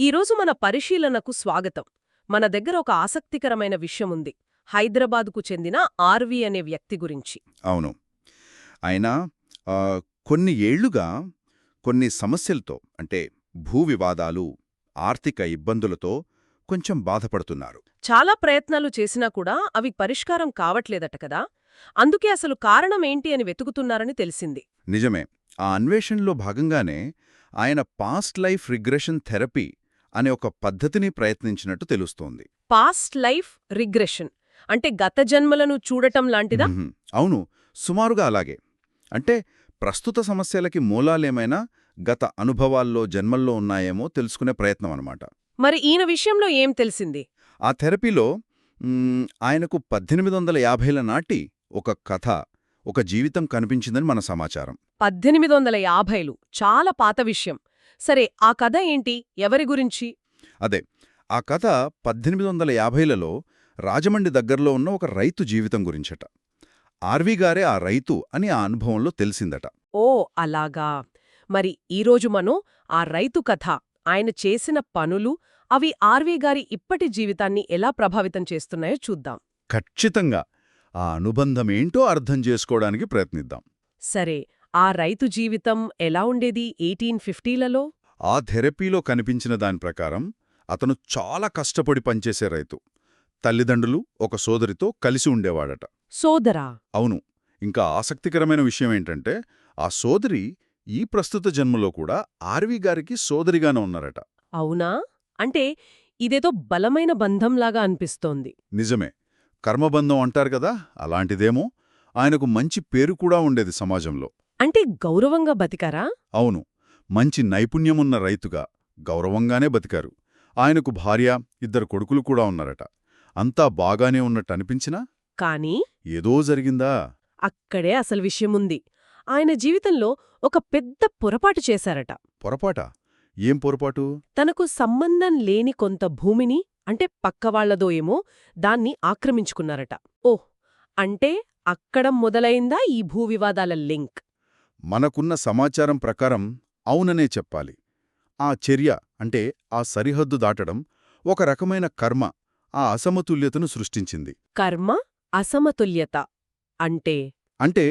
ఈరోజు మన పరిశీలనకు స్వాగతం. మన దగ్గర ఒక ఆసక్తికరమైన విషయముంది హైదరాబాదుకు చెందిన ఆర్వి అనే వ్యక్తి గురించి. అవును. ఆయన కొన్ని ఏళ్ళుగా కొన్ని సమస్యలతో అంటే భూ వివాదాలు ఆర్థిక ఇబ్బందులతో కొంచెం బాధపడుతున్నారు. చాలా ప్రయత్నాలు చేసినా కూడా అవి పరిష్కారం కావట్లేదట కదా? అందుకే అసలు కారణమేంటి అని వెతుకుతున్నారని తెలిసింది. నిజమే. ఆ అన్వేషణలో భాగంగానే ఆయన పాస్ట్ లైఫ్ రిగ్రెషన్ థెరపీ అనే ఒక పద్ధతిని ప్రయత్నించినట్టు తెలుస్తోంది. పాస్ట్ లైఫ్ రిగ్రెషన్ అంటే గత జన్మలను చూడటం లాంటిదా. అవును. సుమారుగా అలాగే. అంటే ప్రస్తుత సమస్యలకి మూలాలేమైనా గత అనుభవాల్లో జన్మల్లో ఉన్నాయేమో తెలుసుకునే ప్రయత్నం అన్నమాట. మరి ఈయన విషయంలో ఏం తెలిసింది? ఆ థెరపీలో ఆయనకు పద్దెనిమిది వందల యాభైల నాటి ఒక కథ ఒక జీవితం కనిపించిందని మన సమాచారం. పద్దెనిమిది వందల యాభైలు. చాలా పాత విషయం. సరే ఆ కథ ఏంటి? ఎవరి గురించి? అదే ఆ కథ పద్దెనిమిది వందల యాభైలలో రాజమండ్రి దగ్గరలో ఉన్న ఒక రైతు జీవితం గురించట. ఆర్వీ గారే ఆ రైతు అని ఆ అనుభవంలో తెలిసిందట. ఓ అలాగా. మరి ఈరోజు మనం ఆ రైతు కథ ఆయన చేసిన పనులు అవి ఆర్వీ గారి ఇప్పటి జీవితాన్ని ఎలా ప్రభావితం చేస్తున్నాయో చూద్దాం. ఖచ్చితంగా. ఆ అనుబంధమేంటో అర్థం చేసుకోవడానికి ప్రయత్నిద్దాం. సరే ఆ రైతు జీవితం ఎలా ఉండేది? ఎయిటీన్ ఫిఫ్టీలలో? ఆ థెరపీలో కనిపించిన దాని ప్రకారం అతను చాలా కష్టపడి పనిచేసే రైతు. తల్లిదండ్రులు ఒక సోదరితో కలిసి ఉండేవాడట. సోదరా? అవును. ఇంకా ఆసక్తికరమైన విషయం ఏంటంటే ఆ సోదరి ఈ ప్రస్తుత జన్మలో కూడా ఆర్వి గారికి సోదరిగానే ఉన్నారట. అవునా? అంటే ఇదేదో బలమైన బంధంలాగా అనిపిస్తోంది. నిజమే. కర్మబంధం అంటారు కదా అలాంటిదేమో. ఆయనకు మంచి పేరు కూడా ఉండేది సమాజంలో. అంటే గౌరవంగా బతికారా? అవును. మంచి నైపుణ్యమున్న రైతుగా గౌరవంగానే బతికారు. ఆయనకు భార్య ఇద్దరు కొడుకులు కూడా ఉన్నారట. అంతా బాగానే ఉన్నట్టు అనిపించినా కానీ? ఏదో జరిగిందా? అక్కడే అసలు విషయముంది. ఆయన జీవితంలో ఒక పెద్ద పొరపాటు చేశారట. పొరపాట? ఏం పొరపాటు? తనకు సంబంధం లేని కొంత భూమిని అంటే పక్కవాళ్ళదో ఏమో దాన్ని ఆక్రమించుకున్నారట. ఓహ్! అంటే అక్కడ మొదలైందా ఈ భూ వివాదాల లింక్? మనకున్న సమాచారం ప్రకారం అవుననే చెప్పాలి. ఆ చర్య అంటే ఆ సరిహద్దు దాటడం ఒక రకమైన కర్మ ఆ అసమతుల్యతను సృష్టించింది. కర్మ అసమతుల్యత అంటే? అంటే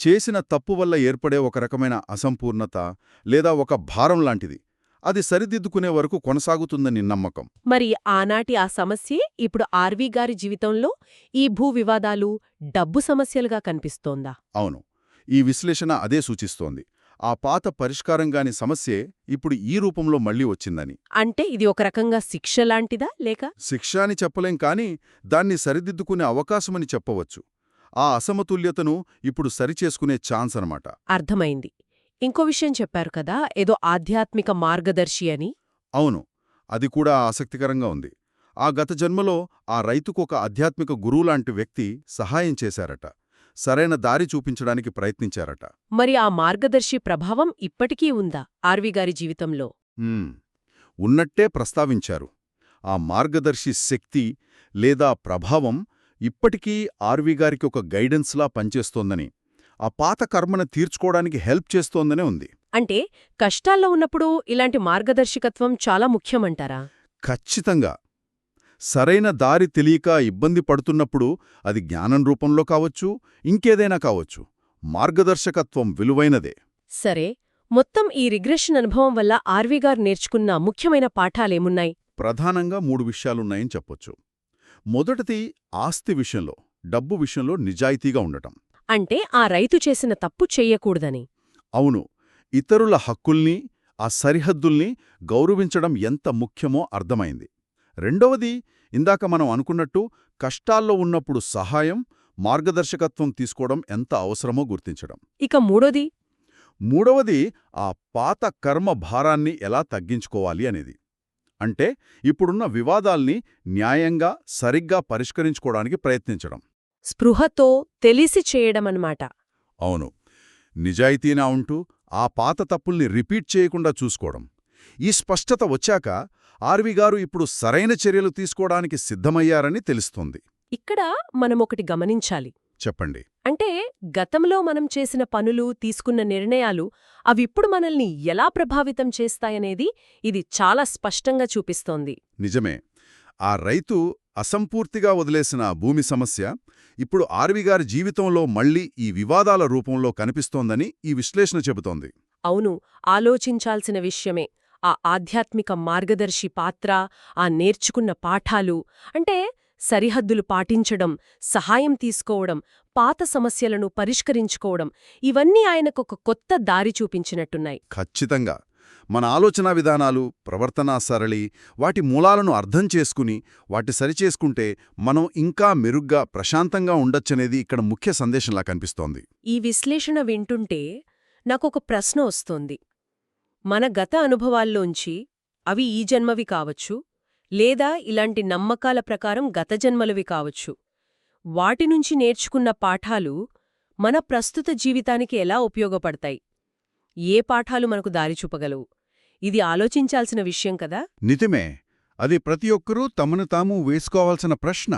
చేసిన తప్పు వల్ల ఏర్పడే ఒక రకమైన అసంపూర్ణత లేదా ఒక భారం లాంటిది. అది సరిదిద్దుకునే వరకు కొనసాగుతుందని నమ్మకం. మరి ఆనాటి ఆ సమస్యే ఇప్పుడు ఆర్వీ గారి జీవితంలో ఈ భూ వివాదాలు డబ్బు సమస్యలుగా కనిపిస్తోందా? అవును. ఈ విశ్లేషణ అదే సూచిస్తోంది. ఆ పాత పరిష్కారంగాని సమస్యే ఇప్పుడు ఈ రూపంలో మళ్ళీ వచ్చిందని. అంటే ఇది ఒక రకంగా శిక్ష లాంటిదా లేక? శిక్ష అని చెప్పలేం కానీ దాన్ని సరిదిద్దుకునే అవకాశమని చెప్పవచ్చు. ఆ అసమతుల్యతను ఇప్పుడు సరిచేసుకునే ఛాన్స్ అనమాట అర్థమైంది. ఇంకో విషయం చెప్పారు కదా ఏదో ఆధ్యాత్మిక మార్గదర్శి అని? అవును. అది కూడా ఆసక్తికరంగా ఉంది. ఆ గత జన్మలో ఆ రైతుకు ఒక ఆధ్యాత్మిక గురువులాంటి వ్యక్తి సహాయం చేశారట. సరైన దారి చూపించడానికి ప్రయత్నించారట. మరి ఆ మార్గదర్శి ప్రభావం ఇప్పటికీ ఉందా ఆర్వి గారి జీవితంలో. ఉన్నట్టే ప్రస్తావించారు. ఆ మార్గదర్శి శక్తి లేదా ప్రభావం ఇప్పటికీ ఆర్వి గారికి ఒక గైడెన్స్లా పనిచేస్తోందని ఆ పాత కర్మను తీర్చుకోవడానికి హెల్ప్ చేస్తోందనే ఉంది. అంటే కష్టాల్లో ఉన్నప్పుడు ఇలాంటి మార్గదర్శకత్వం చాలా ముఖ్యమంటారా? ఖచ్చితంగా. సరైన దారి తెలియక ఇబ్బంది పడుతున్నప్పుడు అది జ్ఞానం రూపంలో కావచ్చు ఇంకేదైనా కావచ్చు. మార్గదర్శకత్వం విలువైనదే. సరే మొత్తం ఈ రిగ్రెషన్ అనుభవం వల్ల ఆర్వి గారు నేర్చుకున్న ముఖ్యమైన పాఠాలేమున్నాయి? ప్రధానంగా మూడు విషయాలున్నాయని చెప్పొచ్చు. మొదటిది ఆస్తి విషయంలో డబ్బు విషయంలో నిజాయితీగా ఉండటం. అంటే ఆ రైతు చేసిన తప్పు చెయ్యకూడదని అవును ఇతరుల హక్కుల్ని ఆ సరిహద్దుల్ని గౌరవించడం ఎంత ముఖ్యమో అర్థమైంది. రెండవది ఇందాక మనం అనుకున్నట్టు కష్టాల్లో ఉన్నప్పుడు సహాయం మార్గదర్శకత్వం తీసుకోవడం ఎంత అవసరమో గుర్తించడం. ఇక మూడోది? మూడవది ఆ పాత కర్మ భారాన్ని ఎలా తగ్గించుకోవాలి అనేది. అంటే ఇప్పుడున్న వివాదాల్ని న్యాయంగా సరిగ్గా పరిష్కరించుకోవడానికి ప్రయత్నించడం. స్పృహతో తెలిసి చేయడమన్నమాట. అవును. నిజాయితీనా ఉంటూ ఆ పాత తప్పుల్ని రిపీట్ చేయకుండా చూసుకోవడం. ఈ స్పష్టత వచ్చాక ఆర్వి గారు ఇప్పుడు సరైన చర్యలు తీసుకోవడానికి సిద్ధమయ్యారని తెలుస్తోంది. ఇక్కడ మనమొకటి గమనించాలి. చెప్పండి. అంటే గతంలో మనం చేసిన పనులు తీసుకున్న నిర్ణయాలు అవిప్పుడు మనల్ని ఎలా ప్రభావితం చేస్తాయనేది ఇది చాలా స్పష్టంగా చూపిస్తోంది. నిజమే. ఆ రైతు అసంపూర్తిగా వదిలేసిన భూమి సమస్య ఇప్పుడు ఆర్వి గారి జీవితంలో మళ్ళీ ఈ వివాదాల రూపంలో కనిపిస్తోందని ఈ విశ్లేషణ చెబుతోంది. అవును ఆలోచించాల్సిన విషయమే. ఆ ఆధ్యాత్మిక మార్గదర్శి పాత్ర ఆ నేర్చుకున్న పాఠాలు అంటే సరిహద్దులు పాటించడం సహాయం తీసుకోవడం పాత సమస్యలను పరిష్కరించుకోవడం ఇవన్నీ ఆయనకొక కొత్త దారి చూపించినట్టున్నాయి. ఖచ్చితంగా. మన ఆలోచనా విధానాలు ప్రవర్తనా సరళి వాటి మూలాలను అర్థం చేసుకుని వాటి సరిచేసుకుంటే మనం ఇంకా మెరుగ్గా ప్రశాంతంగా ఉండొచ్చనేది ఇక్కడ ముఖ్య సందేశంలా కనిపిస్తోంది. ఈ విశ్లేషణ వింటుంటే నాకొక ప్రశ్న వస్తోంది. మన గత అనుభవాల్లోంచి అవి ఈ జన్మవి కావచ్చు లేదా ఇలాంటి నమ్మకాల ప్రకారం గత జన్మలవి కావచ్చు. వాటి నుంచి నేర్చుకున్న పాఠాలు మన ప్రస్తుత జీవితానికి ఎలా ఉపయోగపడతాయి? ఏ పాఠాలు మనకు దారి చూపగలవు? ఇది ఆలోచించాల్సిన విషయం కదా? నిజమే. అది ప్రతి ఒక్కరూ తమను తాము వేసుకోవాల్సిన ప్రశ్న.